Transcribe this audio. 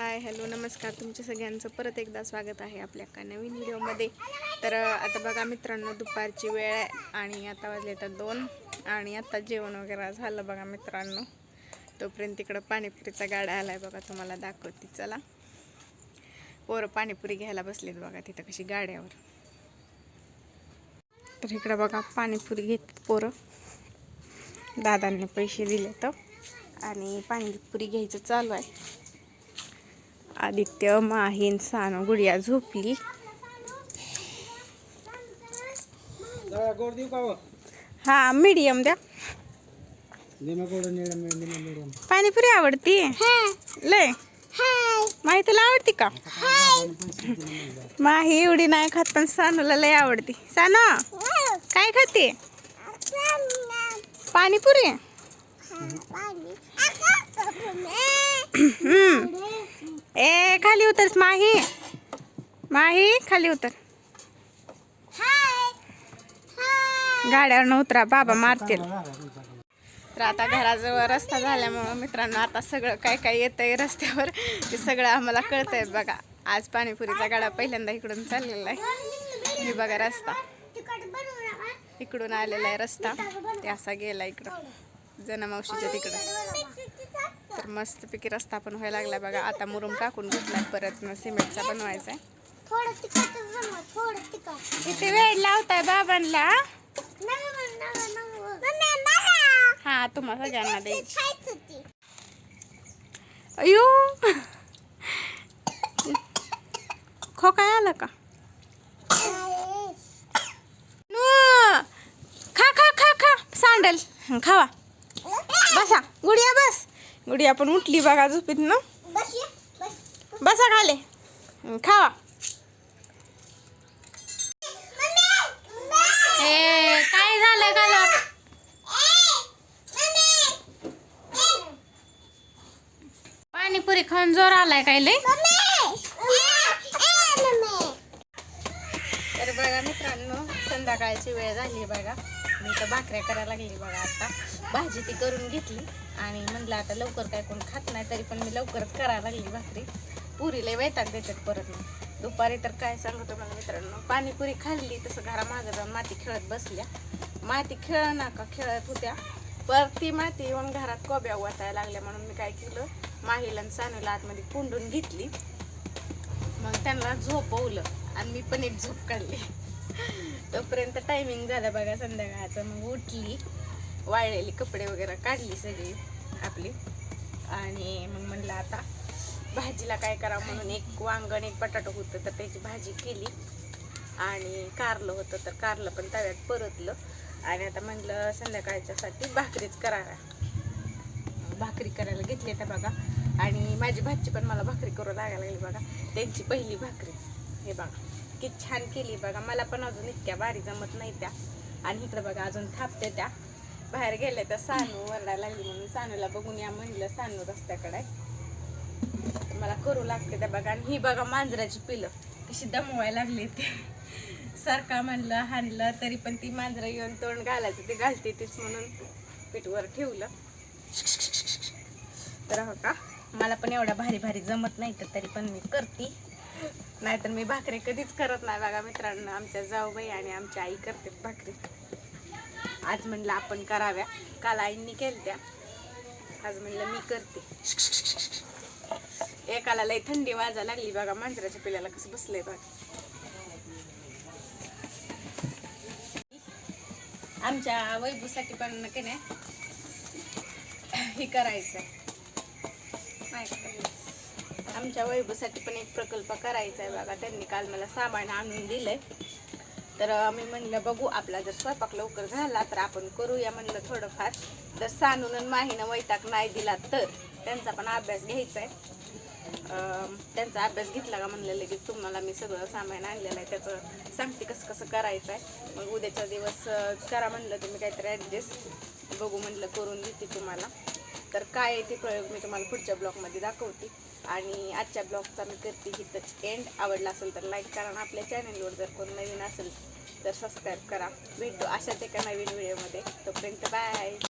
Hi hello नमस्कार. तुमच्या सगळ्यांचं परत एकदा स्वागत आहे आपल्या एका नवीन व्हिडिओमध्ये. तर आता बघा मित्रांनो दुपारची वेळ आहे आणि आता वाजले तर दोन आणि आता जेवण वगैरे झालं बघा मित्रांनो. तोपर्यंत तिकडं पाणीपुरीचा गाडा आहे बघा तुम्हाला दाखवते. चला. पोरं पाणीपुरी घ्यायला बसलेत बघा तिथं कशी गाड्यावर. तर इकडं बघा पाणीपुरी घेत पोरं. दादांनी पैसे दिले तर आणि पाणीपुरी घ्यायचं चालू आहे. आदित्य माहीन सानू गुडिया झोपली जरा गोड देऊ का हो? हा मीडियम द्या. पाणीपुरी आवडती? लय. माही तुला आवडती का? माही एवढी नाही खात पण सानूला लय आवडती. सानू काय खाते? पाणीपुरी? हम्म. ए खाली उतरस माही. माही खाली उतर. गाड्यावर उतरा बाबा मारतील. तर आता घराजवळ रस्ता झाल्यामुळं मित्रांनो आता सगळं काय काय येतंय रस्त्यावर ते सगळं आम्हाला कळतंय बघा. आज पाणीपुरीचा गाडा पहिल्यांदा इकडून चाललेला आहे. हे बघा रस्ता. इकडून आलेला आहे रस्ता. ते असा गेला इकडं. जनमावशीच्या तिकडं. तर मस्तपैकी रस्ता पण व्हायला लागला बघा. आता मुरुम टाकून घेतलाय परत मग सिमेंटचा बनवायचा किती वेळ लावताय बाबांना हा तुम्हाला सगळ्यांना द्यायची. अयो. खो काय आलं का? नु. खा खा खा खा. सांडल. खावा. बसा. गुडिया बस. गुडिया पण उठली बघा झोपीत ना बसा खाले. हं, खावा. ए काय झालं का पाणीपुरी खाऊन जोर आलाय काय लय तर बघा मित्रांनो संध्याकाळची वेळ झाली बघा. मी तर भाकऱ्या करायला लागली बघा आता. भाजी ती करून घेतली आणि म्हणलं आता लवकर काय कोण खात नाही तरी पण मी लवकरच करायला लागली भाकरी. पुरीला वैताग देतात परत मी दुपारी तर काय सांगतो मला मित्रांनो पाणीपुरी खाल्ली तसं घरा मागं जाऊन माती खेळत बसल्या. माती खेळ नका खेळत होत्या. पर ती माती येऊन घरात कोब्या वाटायला लागल्या म्हणून मी काय केलं माहीला आणि सानूला आतमध्ये कोंडून घेतली. मग त्यांना झोपवलं आणि मी पण एक झोप काढली. तोपर्यंत टायमिंग झालं बघा संध्याकाळचं. मग उठली वाळलेली कपडे वगैरे काढली सगळी आपली. आणि मग म्हणलं आता भाजीला काय करावं म्हणून एक वांगण एक बटाटो होतं तर त्याची भाजी केली. आणि कारलं होतं तर कारलं पण तव्यात परतलं. आणि आता म्हणलं संध्याकाळच्यासाठी भाकरीच करा भाकरी करायला घेतली तर बघा. आणि माझी भाची पण मला भाकरी करू लागायला लागली बघा. त्यांची पहिली भाकरी. हे बघा. किती छान केली बघा. मला पण अजून इतक्या भारी जमत नाही त्या. आणि इकडं बघा अजून थापते त्या. बाहेर गेल्या तर सानू ओरडायला लागली म्हणून सानूला बघून या म्हणलं सानू रस्त्याकडे. तर मला करू लागते त्या बघा. आणि ही बघा मांजराची पिलं. कशी दमवायला लागली ते. सारखा म्हणलं हाणलं तरी पण ती मांजरं येऊन तोंड घालायचं ते घालते तीच म्हणून पीठवर ठेवलं. तर हो का? मला पण एवढ्या भारी भारी जमत नाही तर तरी पण मी करते. नाहीतर मी भाकरी कधीच करत नाही बघा मित्रांनो. आमच्या जाऊबाई आणि आमची आई करते भाकरी. आज म्हणलं आपण कराव्या. काल आईंनी केल्या आज म्हणलं मी करते. एकाला लई थंडी वाजा लागली बघा. मांजराच्या पिल्याला कसं बसलंय बघा. आमच्या वैभूसाठी पण काय नाही हे करायचं आहे आमच्या वैभूसाठी पण एक प्रकल्प करायचा आहे बघा. त्यांनी काल मला सामान आणून दिलंय. तर आम्ही मी म्हणलं बघू आपला जर स्वयंपाक लवकर झाला तर आपण करूया. म्हणलं थोडंफार. जर सानून आणि माहीनं वैताग नाही दिला तर त्यांचा पण अभ्यास घ्यायचा आहे त्यांचा अभ्यास घेतला का म्हणलं लगेच तुम्हाला मी सगळं सामान आणलेलं आहे. त्याचं सांगते कसं कसं करायचं आहे मग उद्याचा दिवस करा म्हणलं तुम्ही काहीतरी ॲडजस्ट बघू म्हणलं करून देते तुम्हाला. तर काय आहे ते प्रयोग मी तुम्हाला पुढच्या ब्लॉगमध्ये दाखवते. आणि आजच्या ब्लॉगचा मी करते इथं एंड आवडला असेल तर लाईक करा आणि आपल्या चॅनलवर जर कोण नवीन असेल तर सबस्क्राईब करा. भेटतो अशाच एका नवीन व्हिडिओमध्ये तोपर्यंत बाय